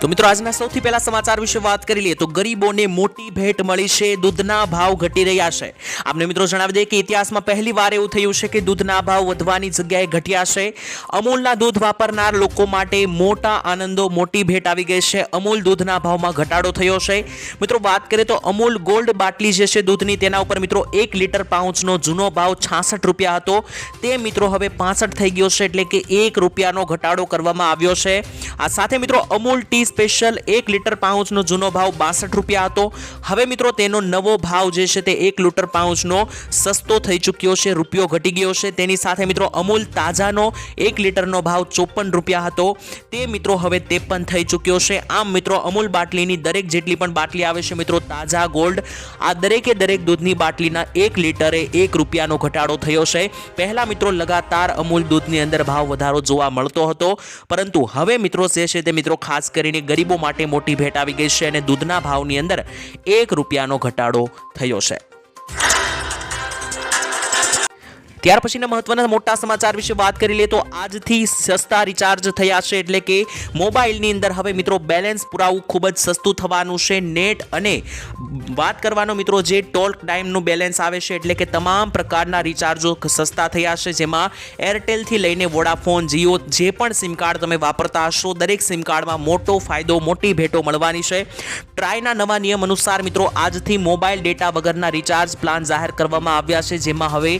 તો મિત્રો, આજના સૌથી પહેલા સમાચાર વિશે વાત કરી લઈએ તો ગરીબોને મોટી ભેટ મળી છે, દૂધના ભાવ ઘટી રહ્યા છે. આપને મિત્રો જણાવી દઈએ કે ઇતિહાસમાં પહેલી વાર એવું થયું છે કે દૂધના ભાવ વધવાની જગ્યાએ ઘટ્યા છે. અમૂલના દૂધ વાપરનાર લોકો માટે મોટા આનંદો, મોટી ભેટ આવી ગઈ છે. અમૂલ દૂધના ભાવમાં ઘટાડો થયો છે. મિત્રો, વાત કરીએ તો અમૂલ ગોલ્ડ બાટલી જે છે દૂધની, તેના ઉપર મિત્રો એક લીટર પાઉચનો જૂનો ભાવ છાસઠ રૂપિયા હતો. તે મિત્રો હવે પાસઠ થઈ ગયો છે, એટલે કે એક રૂપિયાનો ઘટાડો કરવામાં આવ્યો છે. આ સાથે મિત્રો, અમૂલ ટી સ્પેશિયલ એક લીટર પાઉચનો જૂનો ભાવ બાસઠ રૂપિયા હતો. હવે મિત્રો તેનો નવો ભાવ જે છે તે એક લીટર પાઉચનો સસ્તો થઈ ચૂક્યો છે, રૂપિયો ઘટી ગયો છે. તેની સાથે મિત્રો અમૂલ તાજાનો એક લીટરનો ભાવ ચોપન રૂપિયા હતો. તે મિત્રો હવે ત્રેપન થઈ ચૂક્યો છે. આમ મિત્રો અમૂલ બાટલીની દરેક જેટલી પણ બાટલી આવે છે મિત્રો તાજા ગોલ્ડ આ દરેકે દરેક દૂધની બાટલીના એક લીટરે એક રૂપિયાનો ઘટાડો થયો છે. પહેલા મિત્રો લગાતાર અમૂલ દૂધની અંદર ભાવ વધારો જોવા મળતો હતો. પરંતુ હવે મિત્રો જે છે તે મિત્રો ખાસ કરીને ગરીબો માટે મોટી ભેટ આવી ગઈ છે અને દૂધના ભાવની અંદર એક રૂપિયાનો ઘટાડો થયો છે. ત્યાર પછીના મહત્વના મોટા સમાચાર વિશે વાત કરી લે તો આજથી સસ્તા રિચાર્જ થયા છે એટલે કે મોબાઈલની અંદર હવે મિત્રો બેલેન્સ પુરાવવું ખૂબ જ સસ્તું થવાનું છે. નેટ અને વાત કરવાનો મિત્રો જે ટોલ ટાઈમનું બેલેન્સ આવે છે એટલે કે તમામ પ્રકારના રિચાર્જો સસ્તા થયા છે. જેમાં એરટેલથી લઈને વોડાફોન જીઓ જે પણ સિમ કાર્ડ તમે વાપરતા હશો, દરેક સિમ કાર્ડમાં મોટો ફાયદો, મોટી ભેટો મળવાની છે. ટ્રાયના નવા નિયમ અનુસાર મિત્રો આજથી મોબાઈલ ડેટા વગરના રિચાર્જ પ્લાન જાહેર કરવામાં આવ્યા છે. જેમાં હવે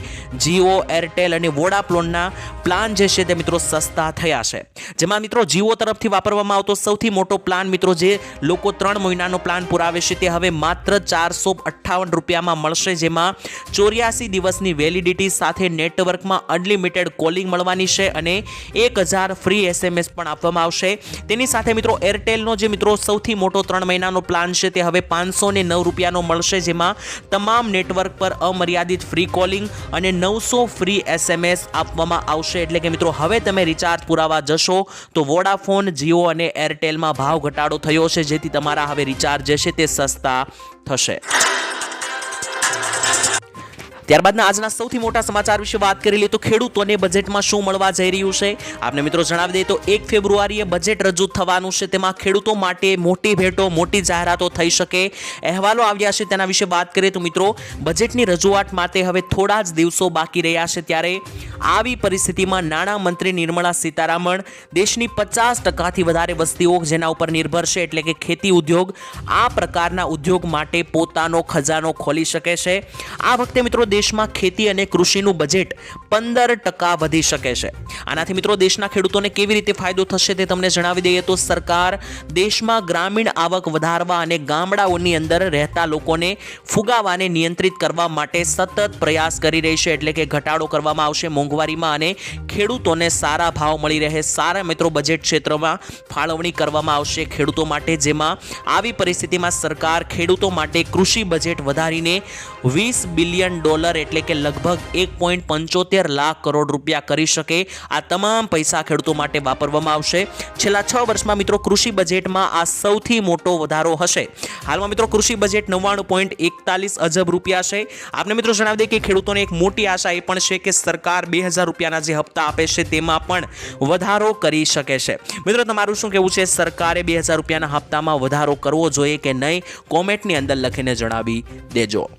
જીઓ એરટેલ અને વોડાફોનના પ્લાન જે છે તે મિત્રો સસ્તા થયા છે. જેમાં મિત્રો જીઓ તરફથી વાપરવામાં આવતો સૌથી મોટો પ્લાન મિત્રો જે લોકો ત્રણ મહિનાનો પ્લાન પુરાવે છે તે હવે માત્ર ચારસો અઠ્ઠાવન રૂપિયામાં મળશે, જેમાં ચોર્યાસી દિવસની વેલિડિટી સાથે નેટવર્કમાં અનલિમિટેડ કોલિંગ મળવાની છે અને એક હજાર ફ્રી એસએમએસ પણ આપવામાં આવશે. તેની સાથે મિત્રો એરટેલનો જે મિત્રો સૌથી મોટો ત્રણ મહિનાનો પ્લાન છે તે હવે પાંચસો ને નવ રૂપિયાનો મળશે, જેમાં તમામ નેટવર્ક પર અમર્યાદિત ફ્રી કોલિંગ અને નવસો ફ્રી એસએમએસ આપવામાં આવશે. એટલે કે મિત્રો, હવે તમે રિચાર્જ પુરાવા જશો તો વોડાફોન જીઓ અને એરટેલમાં ભાવ ઘટાડો થયો છે, જેથી તમારા હવે રિચાર્જ જે છે તે સસ્તા થશે. ત્યારબાદના આજના સૌથી મોટા સમાચાર વિશે વાત કરી લઈએ તો ખેડૂતોને બજેટમાં શું મળવા જઈ રહ્યું છે? આપને મિત્રો જણાવી દઈએ તો એક ફેબ્રુઆરીએ બજેટ રજૂ થવાનું છે. તેમાં ખેડૂતો માટે મોટી ભેટો, મોટી જાહેરાતો થઈ શકે. અહેવાલો આવ્યા છે તેના વિશે વાત કરીએ તો મિત્રો, બજેટની રજૂઆત માટે હવે થોડા જ દિવસો બાકી રહ્યા છે ત્યારે આવી પરિસ્થિતિમાં નાણાં મંત્રી નિર્મળા સીતારામન દેશની પચાસ ટકાથી વધારે વસ્તીઓ જેના ઉપર નિર્ભર છે એટલે કે ખેતી ઉદ્યોગ, આ પ્રકારના ઉદ્યોગ માટે પોતાનો ખજાનો ખોલી શકે છે. આ વખતે મિત્રો દેશમાં ખેતી અને કૃષિનું બજેટ પંદર ટકા વધી શકે છે. આનાથી મિત્રો દેશના ખેડૂતોને કેવી રીતે ફાયદો થશે તે તમને જણાવી દઈએ તો સરકાર દેશમાં ગ્રામીણ આવક વધારવા અને ગામડાઓની અંદર રહેતા લોકોને ફુગાવાને નિયંત્રિત કરવા માટે સતત પ્રયાસ કરી રહી છે એટલે કે ઘટાડો કરવામાં આવશે મોંઘવારીમાં અને ખેડૂતોને સારા ભાવ મળી રહે, સારા મિત્રો બજેટ ક્ષેત્રમાં ફાળવણી કરવામાં આવશે ખેડૂતો માટે, જેમાં આવી પરિસ્થિતિમાં સરકાર ખેડૂતો માટે કૃષિ બજેટ વધારીને વીસ બિલિયન ડોલર એટલે કે લગભગ એક પોઈન્ટ પંચોતેર લાખ કરોડ રૂપિયા કરી શકે આ તમામ પૈસા ખેડૂતો માટે વાપરવામાં આવશે. છેલ્લા છ વર્ષમાં મિત્રો કૃષિ બજેટમાં આ સૌથી મોટો વધારો હશે. હાલમાં મિત્રો કૃષિ બજેટ નવ્વાણું પોઈન્ટ એકતાલીસ અજબ રૂપિયા છે. આપને મિત્રો જણાવી દઈએ કે ખેડૂતોને એક મોટી આશા એ પણ છે કે સરકાર બે હજાર રૂપિયાના જે હપ્તા આપે છે તેમાં પણ વધારો કરી શકે છે. મિત્રો, તમારું શું કહેવું છે? સરકારે બે હજાર રૂપિયાના હપ્તામાં વધારો કરવો જોઈએ કે નહીં? કોમેન્ટની અંદર લખીને જણાવી દેજો.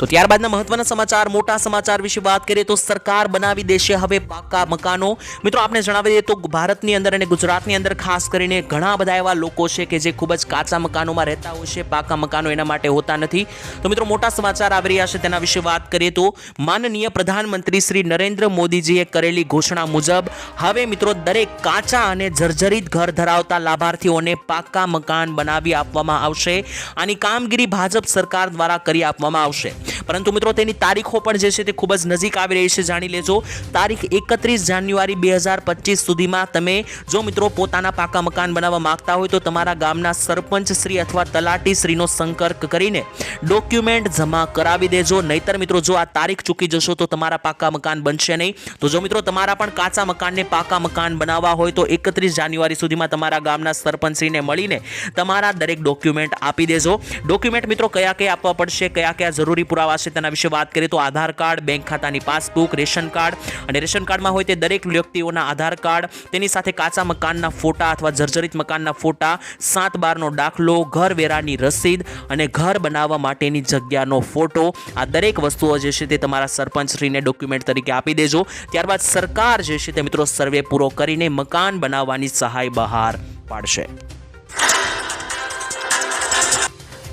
તો ત્યારબાદના મહત્વના સમાચાર, મોટા સમાચાર વિશે વાત કરીએ તો સરકાર બનાવી દેશે હવે પાકા મકાનો. મિત્રો આપણે જણાવી દઈએ તો ભારતની અંદર અને ગુજરાતની અંદર ખાસ કરીને ઘણા બધા એવા લોકો છે કે જે ખૂબ જ કાચા મકાનોમાં રહેતા હોય છે, પાકા મકાનો એના માટે હોતા નથી. તો મિત્રો, મોટા સમાચાર આવી રહ્યા છે તેના વિશે વાત કરીએ તો માનનીય પ્રધાનમંત્રી શ્રી નરેન્દ્ર મોદીજીએ કરેલી ઘોષણા મુજબ હવે મિત્રો, દરેક કાચા અને જર્જરિત ઘર ધરાવતા લાભાર્થીઓને પાકા મકાન બનાવી આપવામાં આવશે. આની કામગીરી ભાજપ સરકાર દ્વારા કરી આપવામાં આવશે. પરંતુ મિત્રો, તેની તારીખો પણ જે છે તે ખૂબ જ નજીક આવી રહી છે, જાણી લેજો. તારીખ એકત્રીસ જાન્યુઆરી બે હજાર પચીસ સુધીમાં તમે જો મિત્રો પોતાના પાકા મકાન બનાવવા માંગતા હોય તો તમારા ગામના સરપંચ શ્રી અથવા તલાટી શ્રીનો સંપર્ક કરીને ડોક્યુમેન્ટ જમા કરાવી દેજો. નહીતર મિત્રો, જો આ તારીખ ચૂકી જશો તો તમારા પાકા મકાન બનશે નહીં. તો જો મિત્રો, તમારા પણ કાચા મકાનને પાકા મકાન બનાવવા હોય તો એકત્રીસ જાન્યુઆરી સુધીમાં તમારા ગામના સરપંચશ્રીને મળીને તમારા દરેક ડોક્યુમેન્ટ આપી દેજો. ડોક્યુમેન્ટ મિત્રો, કયા કયા આપવા પડશે, કયા કયા જરૂરી પુરાવા છે તેના વિશે વાત કરીએ તો આધાર કાર્ડ, બેંક ખાતાની પાસબુક, રેશન કાર્ડ અને રેશન કાર્ડમાં હોય તે દરેક વ્યક્તિઓના આધાર કાર્ડ, તેની સાથે કાચા મકાનના ફોટા અથવા જર્જરિત મકાનના ફોટા, સાત બારનો દાખલો, ઘર વેરાની રસીદ અને ઘર બનાવવા માટેની જગ્યાનો ફોટો. આ દરેક વસ્તુઓ જે છે તે તમારા સરપંચશ્રીને ડોક્યુમેન્ટ તરીકે આપી દેજો. ત્યારબાદ સરકાર જે છે તે મિત્રો સર્વે પૂરો કરીને મકાન બનાવવાની સહાય બહાર પાડશે.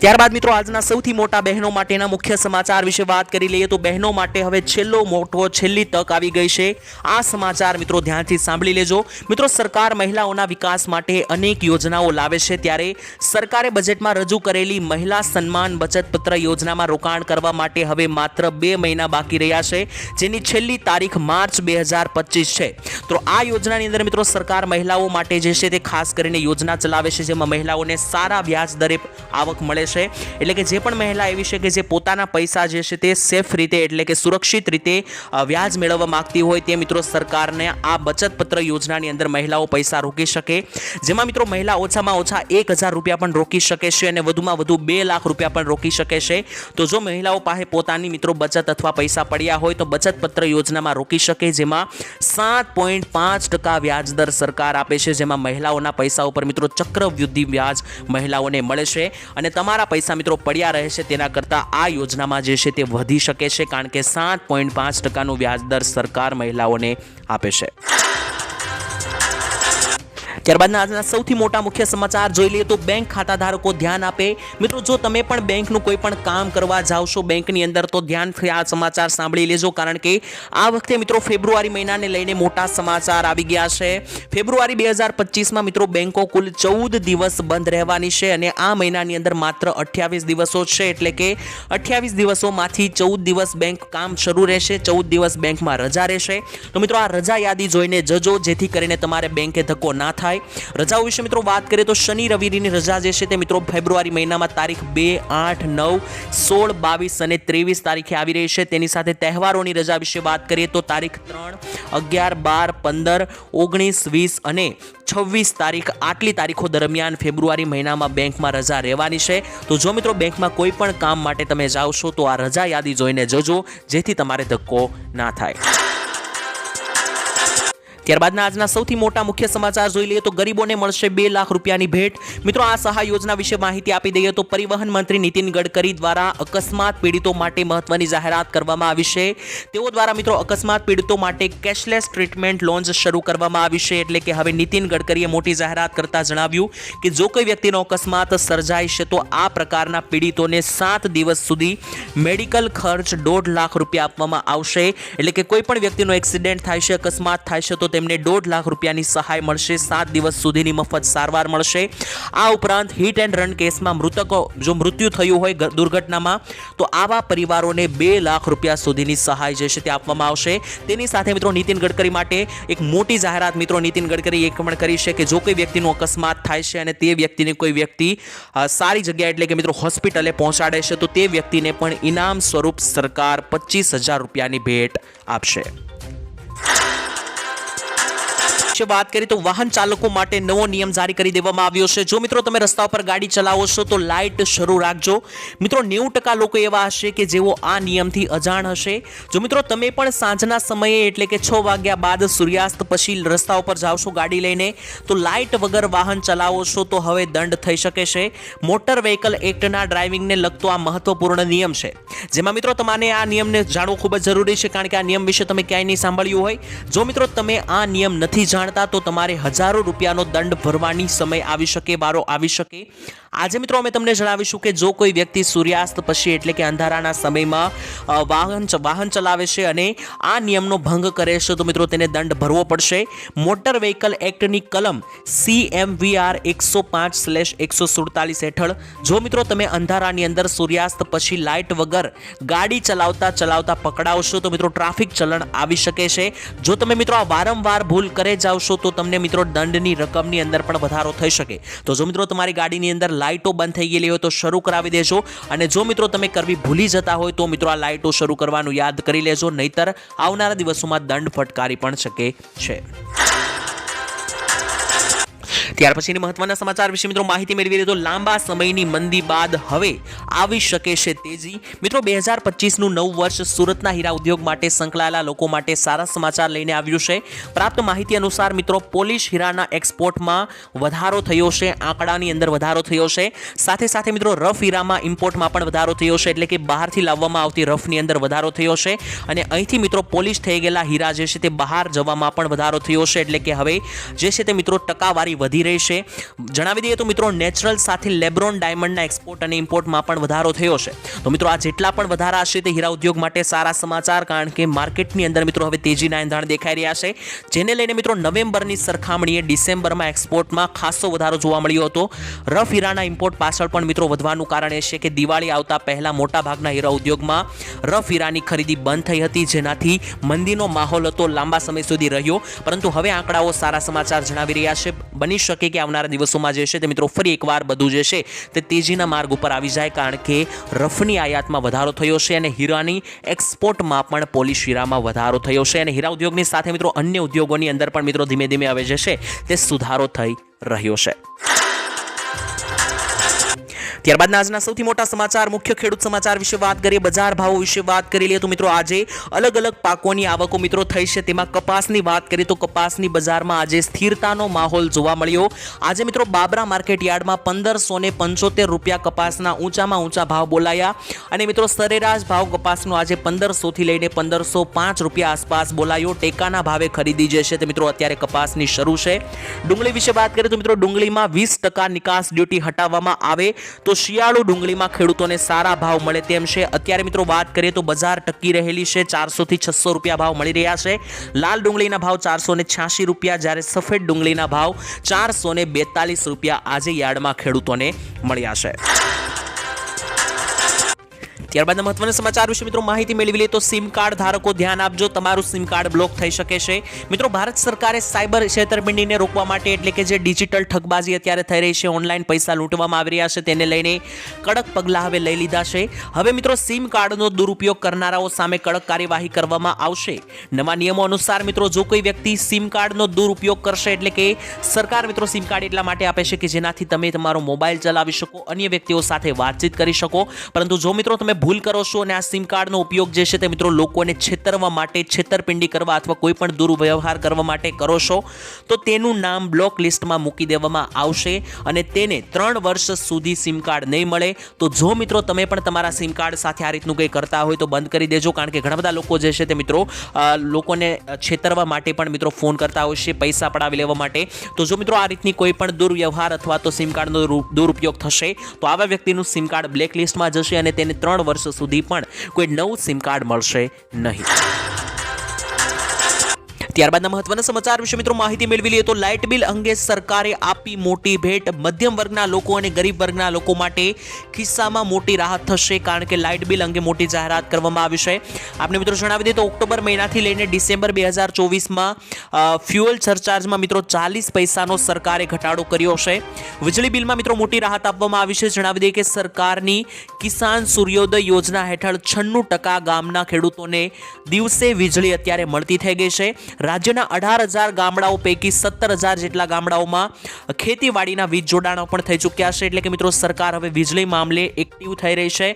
ત્યારબાદ મિત્રો, આજના સૌથી મોટા બહેનો માટેના મુખ્ય સમાચાર વિશે વાત કરી લઈએ તો બહેનો માટે હવે છેલ્લો મોટો, છેલ્લી તક આવી ગઈ છે. આ સમાચાર મિત્રો ધ્યાનથી સાંભળી લેજો. મિત્રો, સરકાર મહિલાઓના વિકાસ માટે અનેક યોજનાઓ લાવે છે. ત્યારે સરકારે બજેટમાં રજૂ કરેલી મહિલા સન્માન બચત પત્ર યોજનામાં રોકાણ કરવા માટે હવે માત્ર બે મહિના બાકી રહ્યા છે, જેની છેલ્લી તારીખ માર્ચ બે હજાર પચીસ છે. તો આ યોજનાની અંદર મિત્રો, સરકાર મહિલાઓ માટે જે છે તે ખાસ કરીને યોજના ચલાવે છે, જેમાં મહિલાઓને સારા વ્યાજ દરે આવક મળે છે. એટલે કે જે પણ મહિલા એવી છે કે જે પોતાના પૈસા જે છે તે સેફ રીતે એટલે કે સુરક્ષિત રીતે વ્યાજ મેળવવા માગતી હોય તે મિત્રો સરકારને આ બચત પત્ર યોજનાની અંદર મહિલાઓ પૈસા રોકી શકે. જેમાં મિત્રો મહિલા ઓછામાં ઓછા એક હજાર રૂપિયા પણ રોકી શકે છે અને વધુમાં વધુ બે લાખ રૂપિયા પણ રોકી શકે છે. તો જો મહિલાઓ પાસે પોતાની મિત્રો બચત અથવા પૈસા પડ્યા હોય તો બચત પત્ર યોજનામાં રોકી શકે, જેમાં સાત પોઈન્ટ પાંચ ટકા વ્યાજ દર સરકાર આપે છે, જેમાં મહિલાઓના પૈસા ઉપર મિત્રો ચક્રવૃદ્ધિ વ્યાજ મહિલાઓને મળે છે. અને તમારા પૈસા મિત્રો પડ્યા રહે છે તેના કરતાં આ યોજનામાં જે છે તે વધી શકે છે, કારણ કે સાત પોઈન્ટ પાંચ ટકાનું વ્યાજ દર સરકાર મહિલાઓને આપે છે. ત્યારબાદના આજના સૌથી મોટા મુખ્ય સમાચાર જોઈ લઈએ તો બેંક ખાતા ધારકો ધ્યાન આપે. મિત્રો, જો તમે પણ બેંકનું કોઈ પણ કામ કરવા જાઓ છો, બેંકની અંદર, તો ધ્યાનથી આ સમાચાર સાંભળી લેજો, કારણ કે આ વખતે મિત્રો ફેબ્રુઆરી મહિનાને લઈને મોટા સમાચાર આવી ગયા છે. ફેબ્રુઆરી બે હજાર પચીસમાં મિત્રો બેંકો કુલ ચૌદ દિવસ બંધ રહેવાની છે અને આ મહિનાની અંદર માત્ર અઠ્યાવીસ દિવસો છે, એટલે કે અઠ્યાવીસ દિવસોમાંથી ચૌદ દિવસ બેંક કામ શરૂ રહેશે, ચૌદ દિવસ બેંકમાં રજા રહેશે. તો મિત્રો, આ રજા યાદી જોઈને જજો, જેથી કરીને તમારે બેંકે ધક્કો ના થાય. રજાઓ વિશે મિત્રો વાત કરીએ તો શનિ રવિની રજા જે છે તે મિત્રો ફેબ્રુઆરી મહિનામાં તારીખ બે, આઠ, નવ, સોળ, બાવીસ અને ત્રેવીસ તારીખે આવી રહી છે. તેની સાથે તહેવારોની રજા વિશે વાત કરીએ તો તારીખ ત્રણ, અગિયાર, બાર, પંદર, ઓગણીસ, વીસ અને છવ્વીસ તારીખ આટલી તારીખો દરમિયાન ફેબ્રુઆરી મહિનામાં બેંકમાં રજા રહેવાની છે. તો જો મિત્રો બેંકમાં કોઈ પણ કામ માટે તમે જાઓ છો તો આ રજા યાદી જોઈને જજો, જેથી તમારે ધક્કો ના થાય. ત્યારબાદના આજના સૌથી મોટા મુખ્ય સમાચાર જોઈ લઈએ તો ગરીબોને મળશે બે લાખ રૂપિયાની ભેટ. મિત્રો, આ સહાય યોજના વિશે માહિતી આપી દઈએ તો પરિવહન મંત્રી નીતિન ગડકરી દ્વારા અકસ્માત પીડિતો માટે મહત્વની જાહેરાત કરવામાં આવી છે. તેઓ દ્વારા, મિત્રો, અકસ્માત પીડિતો માટે કેશલેસ ટ્રીટમેન્ટ લોન્ચ શરૂ કરવામાં આવી છે. એટલે કે હવે નીતિન ગડકરીએ મોટી જાહેરાત કરતા જણાવ્યું કે જો કોઈ વ્યક્તિનો અકસ્માત સર્જાય છે, તો આ પ્રકારના પીડિતોને સાત દિવસ સુધી મેડિકલ ખર્ચ દોઢ લાખ રૂપિયા આપવામાં આવશે. એટલે કે કોઈ પણ વ્યક્તિનો એક્સિડન્ટ થાય છે, અકસ્માત થાય છે, તો તેમને દોઢ લાખ રૂપિયાની સહાય મળશે. સાત દિવસ સુધીની મફત સારવાર મળશે. આ ઉપરાંત હિટ એન્ડ રન કેસમાં મૃતકો, જો મૃત્યુ થયું હોય દુર્ઘટનામાં, તો આવા પરિવારોને બે લાખ રૂપિયા સુધીની સહાય જે છે તે આપવામાં આવશે. તેની સાથે મિત્રો નીતિન ગડકરી માટે એક મોટી જાહેરાત મિત્રો નીતિન ગડકરી એ પણ કરી છે કે જો કોઈ વ્યક્તિનો અકસ્માત થાય છે અને તે વ્યક્તિને કોઈ વ્યક્તિ સારી જગ્યા એટલે કે મિત્રો હોસ્પિટલે પહોંચાડે છે, તો તે વ્યક્તિને પણ ઇનામ સ્વરૂપ સરકાર પચીસ હજાર રૂપિયાની ભેટ આપશે. વિશે વાત કરીએ તો વાહન ચાલકો માટે નવો નિયમ જારી કરી દેવામાં આવ્યો છે. જો મિત્રો તમે રસ્તા પર ગાડી ચલાવો છો તો લાઇટ શરૂ રાખજો. મિત્રો નેવું ટકા લોકો એવા હશે કે જેઓ આ નિયમથી અજાણ હશે. જો મિત્રો તમે પણ સાંજના સમયે એટલે કે છ વાગ્યા બાદ સૂર્યાસ્ત પછી રસ્તા ઉપર છો ગાડી લઈને, તો લાઇટ વગર વાહન ચલાવો છો તો હવે દંડ થઈ શકે છે. મોટર વ્હીકલ એક્ટના ડ્રાઇવિંગને લગતો આ મહત્વપૂર્ણ નિયમ છે. જેમાં મિત્રો તમારે આ નિયમને જાણવો ખૂબ જ જરૂરી છે, કારણ કે આ નિયમ વિશે તમે ક્યાંય નહીં સાંભળ્યું હોય. જો મિત્રો તમે આ નિયમ નથી જાણતા જાણતા તો તમારે હજારો રૂપિયાનો દંડ ભરવાની સમય આવી શકે, વારો આવી શકે. આજે મિત્રો અમે તમને જણાવીશું કે જો કોઈ વ્યક્તિ સૂર્યાસ્ત પછી એટલે કે અંધારાના સમયમાં વાહન વાહન ચલાવે છે અને આ નિયમનો ભંગ કરે છે, તો મિત્રો તેને દંડ ભરવો પડશે. મોટર વ્હીકલ એક્ટની કલમ સી એમ વી આર એકસો પાંચ સ્લેશ એકસો સુડતાલીસ હેઠળ, જો મિત્રો તમે અંધારાની અંદર સૂર્યાસ્ત પછી લાઇટ વગર ગાડી ચલાવતા ચલાવતા પકડાવશો, તો મિત્રો ટ્રાફિક ચલણ આવી શકે છે. જો તમે મિત્રો આ વારંવાર ભૂલ કરે જાવશો તો તમને મિત્રો દંડની રકમની અંદર પણ વધારો થઈ શકે. તો જો મિત્રો તમારી ગાડીની અંદર લાઇટો બંધ થઈ ગયેલી હોય તો શરૂ કરાવી દેજો. અને જો મિત્રો તમે કરવી ભૂલી જતા હોય તો મિત્રો આ લાઇટો શરૂ કરવાનું યાદ કરી લેજો. નહીતર આવનારા દિવસોમાં દંડ ફટકારી પણ શકે છે. ત્યાર પછીની મહત્વના સમાચાર વિશે મિત્રો માહિતી મેળવી લીધો. લાંબા સમયની મંદી બાદ હવે આવી શકે છે તેજી. મિત્રો બે હજાર પચીસનું નવું વર્ષ સુરતના હીરા ઉદ્યોગ માટે સંકળાયેલા લોકો માટે સારા સમાચાર લઈને આવ્યું છે. પ્રાપ્ત માહિતી અનુસાર મિત્રો પોલિશ હીરાના એક્સપોર્ટમાં વધારો થયો છે, આંકડાની અંદર વધારો થયો છે. સાથે સાથે મિત્રો રફ હીરામાં ઇમ્પોર્ટમાં પણ વધારો થયો છે, એટલે કે બહારથી લાવવામાં આવતી રફની અંદર વધારો થયો છે. અને અહીંથી મિત્રો પોલિશ થઈ ગયેલા હીરા જે છે તે બહાર જવામાં પણ વધારો થયો છે, એટલે કે હવે જે છે તે મિત્રો ટકાવારી વધી રહી છે. જણાવી દઈએ તો મિત્રો, નેચરલ સાથે લેબ્રોન ડાયમંડના એક્સપોર્ટ અને ઇમ્પોર્ટમાં પણ વધારો થયો છે. તો મિત્રો, આ જેટલા પણ વધારા હશે તે હીરા ઉદ્યોગ માટે સારા સમાચાર, કારણ કે માર્કેટની અંદર મિત્રો હવે તેજીના એંધાણ દેખાઈ રહ્યા છે. જેને લઈને મિત્રો, નવેમ્બરની સરખામણીએ ડિસેમ્બરમાં એક્સપોર્ટમાં ખાસો વધારો જોવા મળ્યો હતો. રફ હીરાના ઇમ્પોર્ટ પાછળ પણ મિત્રો વધવાનું કારણ એ છે કે દિવાળી આવતા પહેલા મોટાભાગના હીરા ઉદ્યોગમાં રફ હીરાની ખરીદી બંધ થઈ હતી, જેનાથી મંદીનો માહોલ હતો લાંબા સમય સુધી રહ્યો. પરંતુ હવે આંકડાઓ સારા સમાચાર જણાવી રહ્યા છે. બની શકે કે આવનારા દિવસોમાં જે છે તે મિત્રો ફરી એકવાર બધું જે છે તે તેજીના માર્ગ ઉપર આવી જાય કારણ કે રફની આયાતમાં વધારો થયો છે અને હીરાની એક્સપોર્ટમાં પણ પોલિશ હીરામાં વધારો થયો છે અને હીરા ઉદ્યોગની સાથે મિત્રો અન્ય ઉદ્યોગોની અંદર પણ મિત્રો ધીમે ધીમે હવે જે છે તે સુધારો થઈ રહ્યો છે. ત્યારબાદના આજના સૌથી મોટા સમાચાર, મુખ્ય ખેડૂત સમાચાર વિશે વાત કરીએ, બજાર ભાવો વિશે વાત કરી લઈએ, તો મિત્રો આજે અલગ અલગ પાકોની આવકો મિત્રો થઈ છે, તેમાં કપાસની વાત કરીએ તો કપાસની બજારમાં આજે સ્થિરતાનો માહોલ જોવા મળ્યો. આજે મિત્રો બાબરા માર્કેટ યાર્ડમાં પંદરસો ને પંચોતેર રૂપિયા કપાસના ઊંચામાં ઊંચા ભાવ બોલાયા અને મિત્રો સરેરાશ ભાવ કપાસનો આજે પંદરસોથી લઈને પંદરસો પાંચ રૂપિયા આસપાસ બોલાયો. ટેકાના ભાવે ખરીદી જશે તે મિત્રો અત્યારે કપાસની શરૂ છે. ડુંગળી વિશે વાત કરીએ તો મિત્રો ડુંગળીમાં વીસ ટકા નિકાસ ડ્યુટી હટાવવામાં આવે. તો શિયાળુ ડુંગળીમાં ખેડૂતોને સારા ભાવ મળે તેમ છે. અત્યારે મિત્રો વાત કરીએ તો બજાર ટકી રહેલી છે. ચારસો થી છસો રૂપિયા ભાવ મળી રહ્યા છે. લાલ ડુંગળીના ભાવ ચારસો ને રૂપિયા, જ્યારે સફેદ ડુંગળીના ભાવ ચારસો બેતાલીસ રૂપિયા આજે યાર્ડમાં ખેડૂતોને મળ્યા છે. ત્યારબાદ મહત્વના સમાચાર વિશે મિત્રો માહિતી મેળવી લઈએ તો સિમ કાર્ડ ધારકો ધ્યાન આપજો. તમારું સિમ કાર્ડ બ્લોક થઈ શકે છે. મિત્રો, ભારત સરકારે સાયબર છેતરપિંડીને રોકવા માટે એટલે કે જે ડિજિટલ ઠગબાજી અત્યારે થઈ રહી છે, ઓનલાઈન પૈસા લૂંટવામાં આવી રહ્યા છે, તેને લઈને કડક પગલાં હવે લઈ લીધા છે. હવે મિત્રો સિમ કાર્ડનો દુરુપયોગ કરનારાઓ સામે કડક કાર્યવાહી કરવામાં આવશે. નવા નિયમો અનુસાર મિત્રો, જો કોઈ વ્યક્તિ સિમ કાર્ડનો દુરુપયોગ કરશે એટલે કે સરકાર મિત્રો સિમ કાર્ડ એટલા માટે આપે છે કે જેનાથી તમે તમારો મોબાઈલ ચલાવી શકો, અન્ય વ્યક્તિઓ સાથે વાતચીત કરી શકો. પરંતુ જો મિત્રો તમે ભૂલ કરો છો અને આ સિમ કાર્ડનો ઉપયોગ જે છે તે મિત્રો લોકોને છેતરવા માટે, છેતરપિંડી કરવા અથવા કોઈ પણ દુર્વ્યવહાર કરવા માટે કરો છો, તો તેનું નામ બ્લોક લિસ્ટમાં મૂકી દેવામાં આવશે અને તેને ત્રણ વર્ષ સુધી સિમ કાર્ડ નહીં મળે. તો જો મિત્રો તમે પણ તમારા સિમ કાર્ડ સાથે આ રીતનું કંઈ કરતા હોય તો બંધ કરી દેજો, કારણ કે ઘણા બધા લોકો જે છે તે મિત્રો લોકોને છેતરવા માટે પણ મિત્રો ફોન કરતા હોય છે, પૈસા પડાવી લેવા માટે. તો જો મિત્રો આ રીતની કોઈ પણ દુર્વ્યવહાર અથવા તો સિમ કાર્ડનો દુરુપયોગ થશે, તો આવા વ્યક્તિનું સિમ કાર્ડ બ્લેક લિસ્ટમાં જશે અને તેને ત્રણ વર્ષ સુધી પણ કોઈ નવું સિમ કાર્ડ મળશે નહીં. ત્યારબાદના મહત્વના સમાચાર વિશે મિત્રો માહિતી મેળવી લઈએ તો લાઇટ બિલ અંગે સરકારે આપી મોટી ભેટ. મધ્યમ વર્ગના લોકો અને ગરીબ વર્ગના લોકો માટે ખિસ્સામાં મોટી રાહત થશે કારણ કે લાઇટ બિલ અંગે મોટી જાહેરાત કરવામાં આવી છે. આપણે મિત્રો જણાવી દઈએ તો ઓક્ટોબર મહિનાથી લઈને ડિસેમ્બર બે હજાર ચોવીસમાં ફ્યુઅલ સરચાર્જમાં મિત્રો ચાલીસ પૈસાનો સરકારે ઘટાડો કર્યો છે. વીજળી બિલમાં મિત્રો મોટી રાહત આપવામાં આવી છે. જણાવી દઈએ કે સરકારની કિસાન સૂર્યોદય યોજના હેઠળ છન્નું ટકા ગામના ખેડૂતોને દિવસે વીજળી અત્યારે મળતી થઈ ગઈ છે. રાજ્યના અઢાર હજાર ગામડાઓ પૈકી સત્તર હજાર જેટલા ગામડાઓમાં ખેતીવાડીના વીજ જોડાણો પણ થઈ ચૂક્યા છે. એટલે કે મિત્રો, સરકાર હવે વીજળી મામલે એક્ટિવ થઈ રહી છે.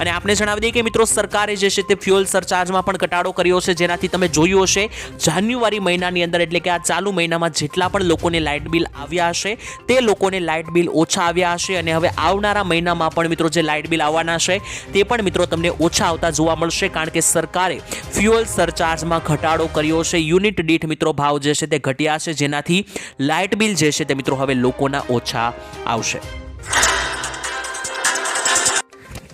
અને આપણે જણાવી દઈએ કે મિત્રો, સરકારે જે છે તે ફ્યુઅલ સરચાર્જમાં પણ ઘટાડો કર્યો છે. જેનાથી તમે જોયું હશે, જાન્યુઆરી મહિનાની અંદર, એટલે કે આ ચાલુ મહિનામાં જેટલા પણ લોકોને લાઇટ બિલ આવ્યા હશે, તે લોકોને લાઇટ બિલ ઓછા આવ્યા હશે. અને હવે આવનારા મહિનામાં પણ મિત્રો, જે લાઇટ બિલ આવવાના છે, તે પણ મિત્રો તમને ઓછા આવતા જોવા મળશે, કારણ કે સરકારે ફ્યુઅલ સરચાર્જમાં ઘટાડો કર્યો છે. યુનિટ યુનિટ દીઠ મિત્રો ભાવ જે છે તે ઘટ્યા છે, જેનાથી લાઇટ બિલ જે છે તે મિત્રો હવે લોકોના ઓછા આવશે.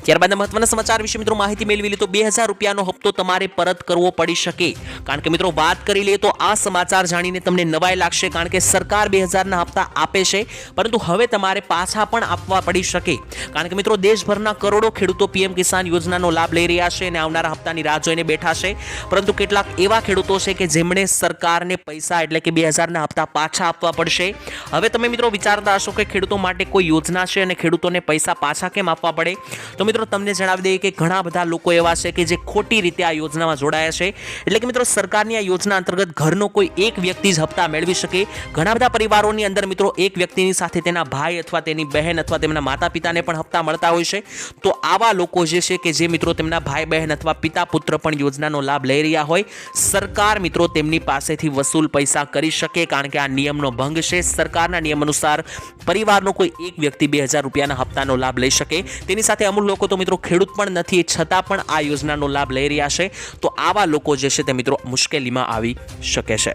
ત્યારબાદ મહત્વના સમાચાર વિશે મિત્રો માહિતી મેળવી લે બે હજાર રૂપિયાનો હપ્તો તમારે પરત કરવો પડી શકે. કારણ કે મિત્રો વાત કરી લઈએ તો આ સમાચાર જાણીને તમને નવાઈ લાગશે કારણ કે સરકાર બે હજારના હપ્તા આપે છે, પરંતુ હવે તમારે પાછા પણ આપવા પડી શકે. કારણ કે મિત્રો દેશભરના કરોડો ખેડૂતો પીએમ કિસાન યોજનાનો લાભ લઈ રહ્યા છે અને આવનારા હપ્તાની રાહ જોઈને બેઠા છે. પરંતુ કેટલાક એવા ખેડૂતો છે કે જેમણે સરકારને પૈસા એટલે કે બે હજારના હપ્તા પાછા આપવા પડશે. હવે તમે મિત્રો વિચારતા હશો કે ખેડૂતો માટે કોઈ યોજના છે અને ખેડૂતોને પૈસા પાછા કેમ આપવા પડે? તો મિત્રો, તમને જણાવી દઈએ કે ઘણા બધા લોકો એવા છે કે જે ખોટી રીતે આ યોજનામાં જોડાયા છે. એટલે કે મિત્રો, સરકારની આ યોજના અંતર્ગત ઘરનો કોઈ એક વ્યક્તિ જ હપ્તા મેળવી શકે. ઘણા બધા પરિવારોની અંદર મિત્રો, એક વ્યક્તિની સાથે તેના ભાઈ અથવા તેની બહેન અથવા તેમના માતા પિતાને પણ હપ્તા મળતા હોય છે. તો આવા લોકો જે છે કે જે મિત્રો તેમના ભાઈ, બહેન અથવા પિતા પુત્ર પણ યોજનાનો લાભ લઈ રહ્યા હોય, સરકાર મિત્રો તેમની પાસેથી વસૂલ પૈસા કરી શકે કારણ કે આ નિયમનો ભંગ છે. સરકારના નિયમ અનુસાર પરિવારનો કોઈ એક વ્યક્તિ બે હજાર રૂપિયાના હપ્તાનો લાભ લઈ શકે. તેની સાથે અમુક લોકો તો મિત્રો ખેડૂત પણ નથી, છતાં પણ આ યોજનાનો લાભ લઈ રહ્યા છે. તો આવા લોકો જે છે તે મિત્રો મુશ્કેલીમાં આવી શકે છે.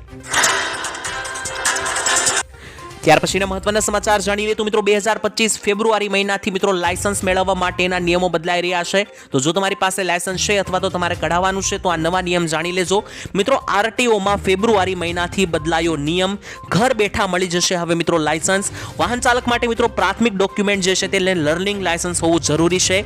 ત્યાર પછીના મહત્વના સમાચાર જાણી લઈએ તો મિત્રો બે હજાર પચીસ ફેબ્રુઆરી મહિનાથી મિત્રો લાયસન્સ મેળવવા માટેના નિયમો બદલાઈ રહ્યા છે. તો જો તમારી પાસે લાયસન્સ છે અથવા તો તમારે કઢાવવાનું છે, તો આ નવા નિયમ જાણી લેજો. મિત્રો આરટીઓમાં ફેબ્રુઆરી મહિનાથી બદલાયો નિયમ. ઘર બેઠા મળી જશે હવે મિત્રો લાયસન્સ. વાહન ચાલક માટે મિત્રો પ્રાથમિક ડોક્યુમેન્ટ જે છે તે લર્નિંગ લાયસન્સ હોવું જરૂરી છે.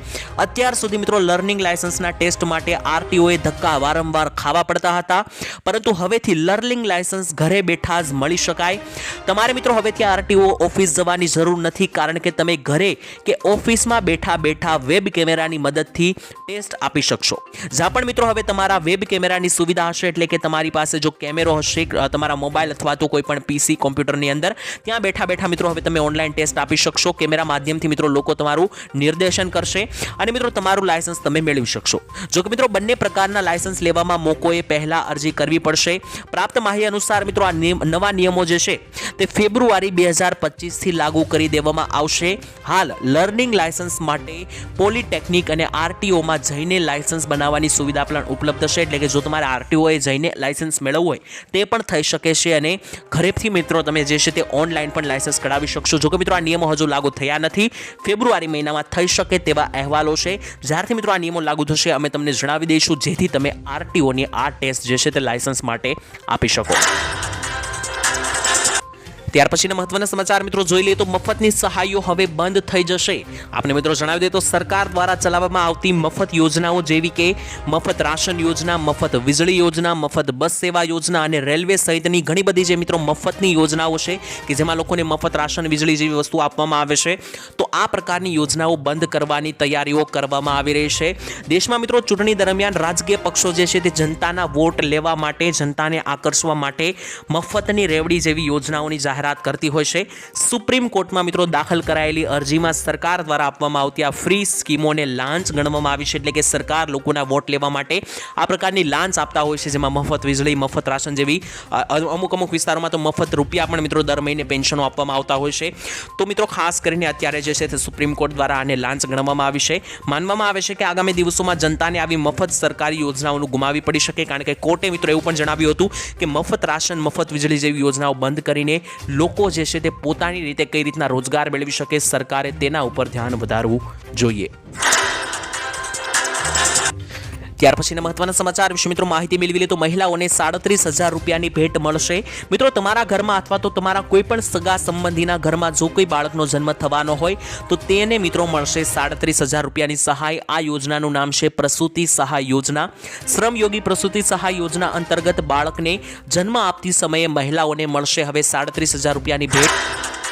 અત્યાર સુધી મિત્રો લર્નિંગ લાયસન્સના ટેસ્ટ માટે આરટીઓએ ધક્કા વારંવાર ખાવા પડતા હતા. પરંતુ હવેથી લર્નિંગ લાયસન્સ ઘરે બેઠા જ મળી શકાય. તમારે મિત્રો હવેથી આરટીઓ ઓફિસ જવાની જરૂર નથી કારણ કે તમે ઘરે કે ઓફિસમાં બેઠા બેઠા વેબ કેમેરાની મદદથી ટેસ્ટ આપી શકશો. જ્યાં પણ મિત્રો, હવે તમારા વેબ કેમેરાની સુવિધા હશે એટલે કે તમારી પાસે જો કેમેરો હશે તમારા મોબાઈલ અથવા તો કોઈ પણ પીસી કોમ્પ્યુટરની અંદર, ત્યાં બેઠા બેઠા મિત્રો હવે તમે ઓનલાઈન ટેસ્ટ આપી શકશો. કેમેરા માધ્યમથી મિત્રો લોકો તમારું નિર્દેશન કરશે અને મિત્રો તમારું લાયસન્સ તમે મેળવી શકશો. જો કે મિત્રો, બંને પ્રકારના લાયસન્સ લેવામાં મોકોએ પહેલાં અરજી કરવી પડશે. પ્રાપ્ત માહિતી અનુસાર મિત્રો આ નવા નિયમો જે છે તે ફેબ્રુઆરી બે હજાર પચીસથી લાગુ કરી દેવામાં આવશે. હાલ, લર્નિંગ લાયસન્સ માટે પોલિટેકનિક અને આરટીઓમાં જઈને લાયસન્સ બનાવવાની સુવિધા પણ ઉપલબ્ધ છે. એટલે કે જો તમારે આરટીઓએ જઈને લાયસન્સ મેળવવું હોય, તે પણ થઈ શકે છે. અને ઘરેથી મિત્રો, તમે જે છે તે ઓનલાઈન પણ લાયસન્સ કઢાવી શકશો. જોકે મિત્રો, આ નિયમો હજુ લાગુ થયા નથી. ફેબ્રુઆરી મહિનામાં થઈ શકે તેવા અહેવાલો છે. જ્યારથી મિત્રો, આ નિયમો લાગુ થશે, અમે તમને જણાવી દઈશું. જેથી તમે આરટીઓની આ ટેસ્ટ જે છે તે લાયસન્સ માટે આપી શકો. ત્યાર પછીના મહત્વના સમાચાર મિત્રો જોઈ લઈએ તો મફતની સહાયો હવે બંધ થઈ જશે. આપણે મિત્રો જણાવી દઈએ તો સરકાર દ્વારા ચલાવવામાં આવતી મફત યોજનાઓ જેવી કે મફત રાશન યોજના, મફત વીજળી યોજના, મફત બસ સેવા યોજના અને રેલવે સહિતની ઘણી બધી જે મિત્રો મફતની યોજનાઓ છે કે જેમાં લોકોને મફત રાશન, વીજળી જેવી વસ્તુ આપવામાં આવે છે. તો આ પ્રકારની યોજનાઓ બંધ કરવાની તૈયારીઓ કરવામાં આવી રહી છે. દેશમાં મિત્રો ચૂંટણી દરમિયાન રાજકીય પક્ષો જે છે તે જનતાના વોટ લેવા માટે, જનતાને આકર્ષવા માટે મફતની રેવડી જેવી યોજનાઓની જાહેરાત કરતી હોય છે. સુપ્રીમ કોર્ટમાં મિત્રો દાખલ કરાયેલી અરજીમાં સરકાર દ્વારા આપવામાં આવતી આ ફ્રી સ્કીમોને લાંચ ગણવામાં આવી છે. એટલે કે સરકાર લોકોના વોટ લેવા માટે આ પ્રકારની લાંચ આપતા હોય છે, જેમાં મફત વીજળી, મફત રાશન જેવી અમુક અમુક વિસ્તારોમાં તો મફત રૂપિયા પણ મિત્રો દર મહિને પેન્શનો આપવામાં આવતા હોય છે. તો મિત્રો ખાસ કરીને અત્યારે જે છે તે સુપ્રીમ કોર્ટ દ્વારા આને લાંચ ગણવામાં આવી છે. માનવામાં આવે છે કે આગામી દિવસોમાં જનતાને આવી મફત સરકારી યોજનાઓનું ગુમાવી પડી શકે, કારણ કે કોર્ટે મિત્રો એવું પણ જણાવ્યું હતું કે મફત રાશન, મફત વીજળી જેવી યોજનાઓ બંધ કરીને લોકો જે છે તે પોતાની રીતે કઈ રીતના રોજગાર મેળવી શકે સરકારે તેના ઉપર ધ્યાન વધારવું જોઈએ. ત્યાર પછીના મહત્વના સમાચાર વિશે મિત્રો માહિતી મેળવી લે તો મહિલાઓને સાડત્રીસ હજાર રૂપિયાની ભેટ મળશે. મિત્રો, તમારા ઘરમાં અથવા તો તમારા કોઈ પણ સગા સંબંધીના ઘરમાં જો કોઈ બાળકનો જન્મ થવાનો હોય, તો તેને મિત્રો મળશે સાડત્રીસ હજાર રૂપિયાની સહાય. આ યોજનાનું નામ છે પ્રસૂતિ સહાય યોજના. શ્રમયોગી પ્રસૂતિ સહાય યોજના અંતર્ગત બાળકને જન્મ આપતી સમયે મહિલાઓને મળશે હવે સાડત્રીસ હજાર રૂપિયાની ભેટ.